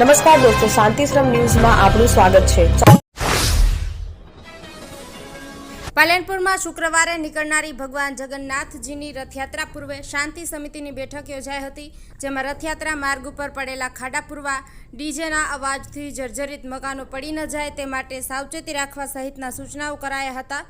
નમસ્કાર દોસ્તો શાંતિશ્રમ ન્યૂઝમાં આપનું સ્વાગત છે. પાલનપુરમાં શુક્રવારે નીકળનારી ભગવાન જગન્નાથજીની રથયાત્રા પૂર્વે શાંતિ સમિતિની બેઠક યોજાઈ હતી, જેમાં રથયાત્રા માર્ગ ઉપર પડેલા ખાડા પૂરવા, ડીજેના અવાજથી જર્જરિત મકાનો પડી ન જાય તે માટે સાવચેતી રાખવા સહિતના સૂચનાઓ કરાયા હતા.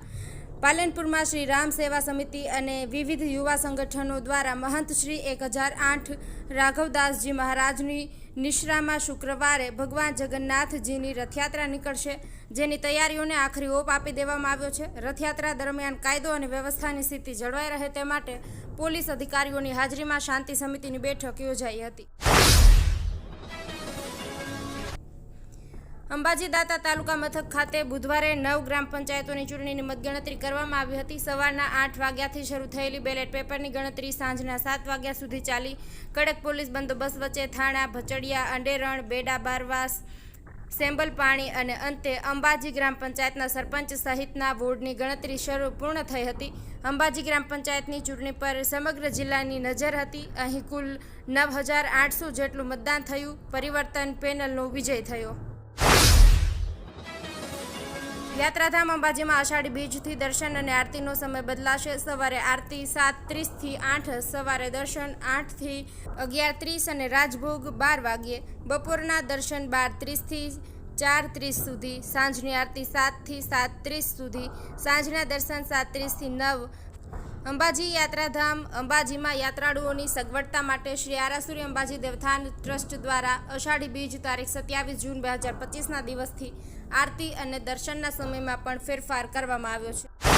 પાલનપુરમાં શ્રી રામ સેવા સમિતિ અને વિવિધ યુવા સંગઠનો દ્વારા મહંત શ્રી એક હજાર આઠ રાઘવદાસજી મહારાજની નિશ્રામાં શુક્રવારે ભગવાન જગન્નાથજીની રથયાત્રા નીકળશે, જેની તૈયારીઓને આખરી ઓપ આપી દેવામાં આવ્યો છે. રથયાત્રા દરમિયાન કાયદો અને વ્યવસ્થાની સ્થિતિ જળવાઈ રહે તે માટે પોલીસ અધિકારીઓની હાજરીમાં શાંતિ સમિતિની બેઠક યોજાઈ હતી. અંબાજી દાતા તાલુકા મથક ખાતે બુધવારે નવ ગ્રામ પંચાયતોની ચૂંટણીની મતગણતરી કરવામાં આવી હતી. સવારના આઠ વાગ્યાથી શરૂ થયેલી બેલેટ પેપરની ગણતરી સાંજના સાત વાગ્યા સુધી ચાલી. કડક પોલીસ બંદોબસ્ત વચ્ચે થાણા, ભચડિયા, અંડેરણ, બેડા, બારવાસ સેમ્બલ પાણી અને અંતે અંબાજી ગ્રામ પંચાયતના સરપંચ સહિતના વોર્ડની ગણતરી શરૂ પૂર્ણ થઈ હતી. અંબાજી ગ્રામ પંચાયતની ચૂંટણી પર સમગ્ર જિલ્લાની નજર હતી. અહીં કુલ નવ જેટલું મતદાન થયું. પરિવર્તન પેનલનો વિજય થયો. યાત્રાધામ અંબાજીમાં અષાઢી બીજથી દર્શન અને આરતીનો સમય બદલાશે. સવારે આરતી સાત ત્રીસથી આઠ, સવારે દર્શન આઠથી અગિયાર ત્રીસ અને રાજભોગ બાર વાગ્યે. બપોરના દર્શન બાર ત્રીસથી ચાર ત્રીસ સુધી. સાંજની આરતી સાતથી સાત ત્રીસ સુધી. સાંજના દર્શન સાત ત્રીસથી નવ અંબાજી યાત્રાધામ, અંબાજીમાં યાત્રાળુઓની સગવડતા માટે શ્રી આરાસુરી અંબાજી દેવથાન ટ્રસ્ટ દ્વારા અષાઢી બીજ તારીખ સત્યાવીસ જૂન બે હજાર પચીસના દિવસથી આરતી અને દર્શનના સમયમાં પણ ફેરફાર કરવામાં આવ્યો છે.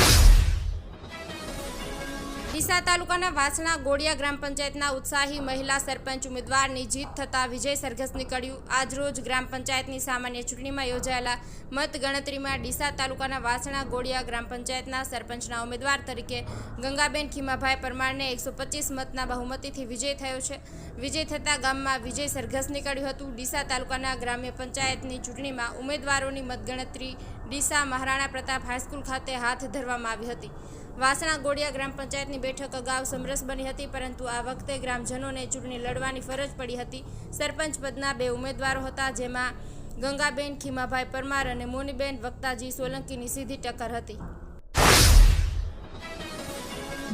ડીસા તાલુકાના વાસણા ગોળિયા ગ્રામ પંચાયતના ઉત્સાહી મહિલા સરપંચ ઉમેદવારની જીત થતાં વિજય સરઘસ નીકળ્યું. આજરોજ ગ્રામ પંચાયતની સામાન્ય ચૂંટણીમાં યોજાયેલા મતગણતરીમાં ડીસા તાલુકાના વાસણા ગોળિયા ગ્રામ પંચાયતના સરપંચના ઉમેદવાર તરીકે ગંગાબેન ખીમાભાઈ પરમારને એકસો મતના બહુમતીથી વિજય થયો છે. વિજય થતાં ગામમાં વિજય સરઘસ નીકળ્યું હતું. ડીસા તાલુકાના ગ્રામ્ય પંચાયતની ચૂંટણીમાં ઉમેદવારોની મતગણતરી ડીસા મહારાણા પ્રતાપ હાઈસ્કૂલ ખાતે હાથ ધરવામાં આવી હતી. વાસણા ગોડિયા ગ્રામ પંચાયતની બેઠક અગાઉ સમરસ બની હતી, પરંતુ આ વખતે ગ્રામજનોને ચૂંટણી લડવાની ફરજ પડી હતી. સરપંચ પદના બે ઉમેદવારો હતા, જેમાં ગંગાબેન, ખીમાભાઈ પરમાર અને મોનીબેન વક્તાજી સોલંકીની સીધી ટક્કર હતી.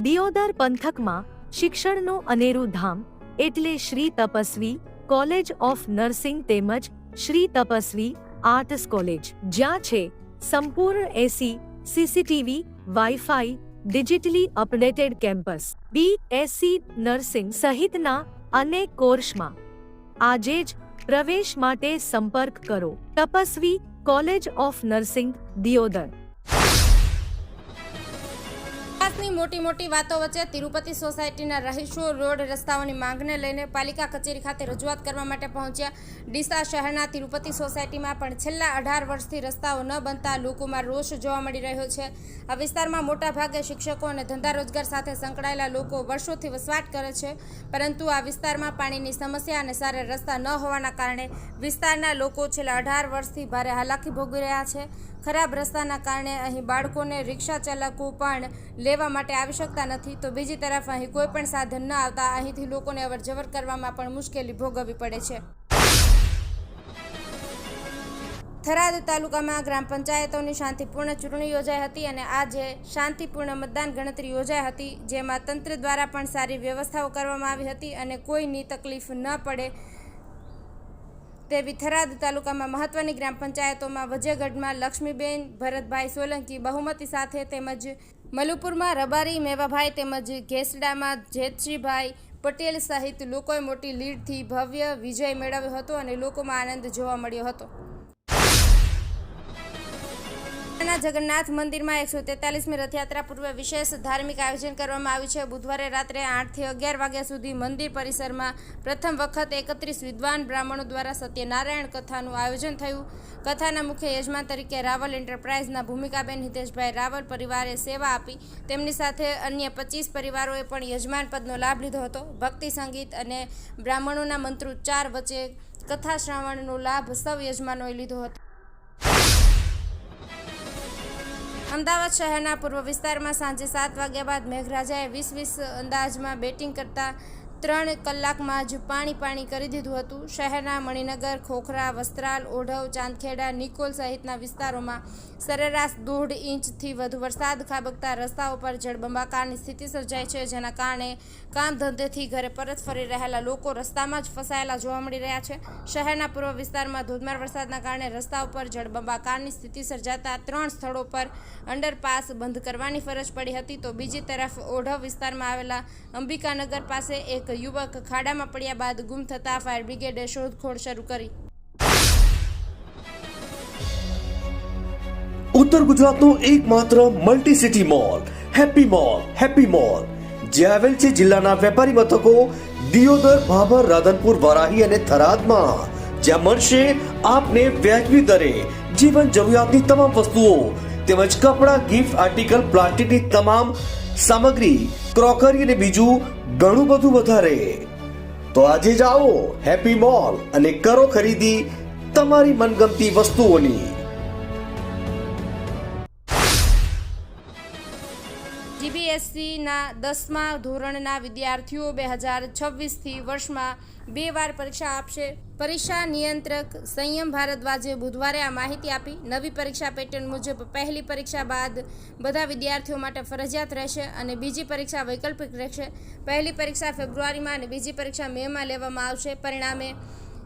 દિયોદર પંથકમાં શિક્ષણનું અનેરું ધામ એટલે Shri Tapasvi college of nursing તેમજ શ્રી તપસ્વી આર્ટસ કોલેજ, જ્યાં છે સંપૂર્ણ AC, CCTV, wifi digitally updated campus BSc nursing સહિતના અનેક કોર્સમાં આજે જ પ્રવેશ માટે સંપર્ક કરો. Tapasvi college of nursing Deodar. વિકાસની મોટી મોટી વાતો વચ્ચે તિરુપતિ સોસાયટીના રહીશો રોડ રસ્તાઓની માંગને લઈને પાલિકા કચેરી ખાતે રજૂઆત કરવા માટે પહોંચ્યા. ડીસા શહેરના તિરુપતિ સોસાયટીમાં પણ છેલ્લા અઢાર વર્ષથી રસ્તાઓ ન બનતા લોકોમાં રોષ જોવા મળી રહ્યો છે. આ વિસ્તારમાં મોટાભાગે શિક્ષકો અને ધંધા રોજગાર સાથે સંકળાયેલા લોકો વર્ષોથી વસવાટ કરે છે. પરંતુ આ વિસ્તારમાં પાણીની સમસ્યા અને સારા રસ્તા ન હોવાના કારણે વિસ્તારના લોકો છેલ્લા અઢાર વર્ષથી ભારે હાલાકી ભોગવી રહ્યા છે. ખરાબ રસ્તાના કારણે અહીં બાળકોને રિક્ષા ચાલકો પણ લેવા માટે આવી શકતા નથી, તો બીજી તરફ અહીં કોઈ પણ સાધન ન આવતા અહીંથી લોકોને અવર જવર કરવામાં પણ મુશ્કેલી ભોગવવી પડે છે. થરાદ તાલુકામાં ગ્રામ પંચાયતોની શાંતિપૂર્ણ ચૂંટણી યોજાઈ હતી અને આજે શાંતિપૂર્ણ મતદાન ગણતરી યોજાઈ હતી, જેમાં તંત્ર દ્વારા પણ સારી વ્યવસ્થાઓ કરવામાં આવી હતી અને કોઈની તકલીફ ન પડે તેવી થરાદ તાલુકામાં મહત્વની ગ્રામ પંચાયતોમાં વજેગઢમાં લક્ષ્મીબેન, ભરતભાઈ સોલંકી, બહુમતી સાથે તેમજ મલુપુરમાં રબારી, મેવાભાઈ તેમજ ઘેસડામાં જેતજીભાઈ પટેલ સહિત લોકોએ મોટી લીડથી ભવ્ય વિજય મેળવ્યો હતો અને લોકોમાં આનંદ જોવા મળ્યો હતો. જગન્નાથ મંદિરમાં એકસો તેતાલીસમી રથયાત્રા પૂર્વે વિશેષ ધાર્મિક આયોજન કરવામાં આવ્યું છે. બુધવારે રાત્રે આઠથી અગિયાર વાગ્યા સુધી મંદિર પરિસરમાં પ્રથમ વખત એકત્રીસ વિદ્વાન બ્રાહ્મણો દ્વારા સત્યનારાયણ કથાનું આયોજન થયું. કથાના મુખ્ય યજમાન તરીકે રાવલ એન્ટરપ્રાઇઝના ભૂમિકાબેન હિતેશભાઈ રાવલ પરિવારે સેવા આપી. તેમની સાથે અન્ય પચીસ પરિવારોએ પણ યજમાન પદનો લાભ લીધો હતો. ભક્તિ, સંગીત અને બ્રાહ્મણોના મંત્રોચ્ચાર વચ્ચે કથા શ્રાવણનો લાભ સૌ યજમાનોએ લીધો હતો. અમદાવાદ શહેરના પૂર્વ વિસ્તારમાં સાંજે સાત વાગ્યા બાદ મેઘરાજાએ વીસ વીસ અંદાજમાં બેટિંગ કરતા ત્રણ કલાકમાં જ પાણી પાણી કરી દીધું હતું. શહેરના મણિનગર, ખોખરા, વસ્ત્રાલ, ઓઢવ, ચાંદખેડા, નિકોલ સહિતના વિસ્તારોમાં સરેરાશ દોઢ ઇંચથી વધુ વરસાદ ખાબકતા રસ્તાઓ પર જળબંબાકારની સ્થિતિ સર્જાઈ છે, જેના કારણે કામ ધંધેથી ઘરે પરત ફરી રહેલા લોકો રસ્તામાં જ ફસાયેલા જોવા મળી રહ્યા છે. શહેરના પૂર્વ વિસ્તારમાં ધોધમાર વરસાદના કારણે રસ્તા ઉપર જળબંબાકારની સ્થિતિ સર્જાતા ત્રણ સ્થળો પર અંડરપાસ બંધ કરવાની ફરજ પડી હતી. તો બીજી તરફ ઓઢવ વિસ્તારમાં આવેલા અંબિકાનગર પાસે એક યુવક ખાડામાં પડ્યા બાદ ગુમ થતા ફાયર બ્રિગેડે શોધખોળ શરૂ કરી. ઉત્તર ગુજરાતનો એકમાત્ર multi city mall Happy Mall Happy Mall જે આવેલ છે જિલ્લાના વેપારી મથકો દિયોદર, ભાભર, રાધનપુર, વરાહી અને થરાદમાં. જ્યાં મળશે આપને વ્યાજબી દરે જીવન જરૂરિયાતની તમામ વસ્તુઓ તેમજ કપડાં ગિફ્ટ આર્ટિકલ પ્લાસ્ટિકની તમામ સામગ્રી ક્રોકરી અને બીજું ઘણું બધું વધારે. તો આજે જ આવો હેપી મોલ અને કરો ખરીદી તમારી મનગમતી વસ્તુઓની. જીબીએસસીના દસમા ધોરણના વિદ્યાર્થીઓ બે હજાર છવ્વીસથી વર્ષમાં બે વાર પરીક્ષા આપશે. પરીક્ષા નિયંત્રક સંયમ ભારદ્વાજે બુધવારે આ માહિતી આપી. નવી પરીક્ષા પેટર્ન મુજબ પહેલી પરીક્ષા બાદ બધા વિદ્યાર્થીઓ માટે ફરજિયાત રહેશે અને બીજી પરીક્ષા વૈકલ્પિક રહેશે. પહેલી પરીક્ષા ફેબ્રુઆરીમાં અને બીજી પરીક્ષા મેમાં લેવામાં આવશે. પરિણામે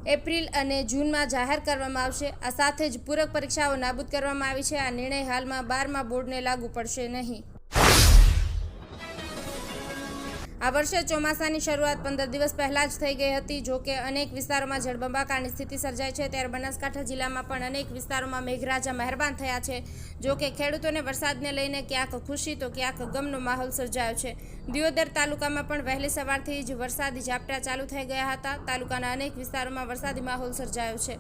એપ્રિલ અને જૂનમાં જાહેર કરવામાં આવશે. આ સાથે જ પૂરક પરીક્ષાઓ નાબૂદ કરવામાં આવી છે. આ નિર્ણય હાલમાં બારમા બોર્ડને લાગુ પડશે નહીં. આ વર્ષે ચોમાસાની શરૂઆત પંદર દિવસ પહેલાં જ થઈ ગઈ હતી. જો કે અનેક વિસ્તારોમાં જળબંબાકારની સ્થિતિ સર્જાઈ છે, ત્યારે બનાસકાંઠા જિલ્લામાં પણ અનેક વિસ્તારોમાં મેઘરાજા મહેરબાન થયા છે. જો કે ખેડૂતોને વરસાદને લઈને ક્યાંક ખુશી, તો ક્યાંક ગમનો માહોલ સર્જાયો છે. દિયોદર તાલુકામાં પણ વહેલી સવારથી જ વરસાદી ઝાપટા ચાલુ થઈ ગયા હતા. તાલુકાના અનેક વિસ્તારોમાં વરસાદી માહોલ સર્જાયો છે.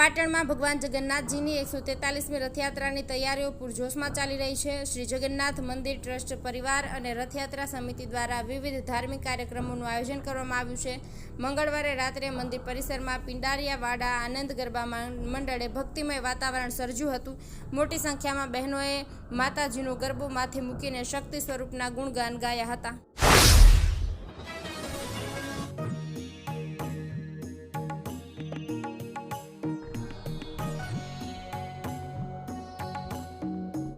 પાટણમાં ભગવાન જગન્નાથજીની એકસો તેતાલીસમી રથયાત્રાની તૈયારીઓ પૂરજોશમાં ચાલી રહી છે. શ્રી જગન્નાથ મંદિર ટ્રસ્ટ પરિવાર અને રથયાત્રા સમિતિ દ્વારા વિવિધ ધાર્મિક કાર્યક્રમોનું આયોજન કરવામાં આવ્યું છે. મંગળવારે રાત્રે મંદિર પરિસરમાં પિંડારિયા વાડા આનંદ ગરબા મંડળે ભક્તિમય વાતાવરણ સર્જ્યું હતું. મોટી સંખ્યામાં બહેનોએ માતાજીનો ગરબો માથે મૂકીને શક્તિ સ્વરૂપના ગુણગાન ગાયા હતા.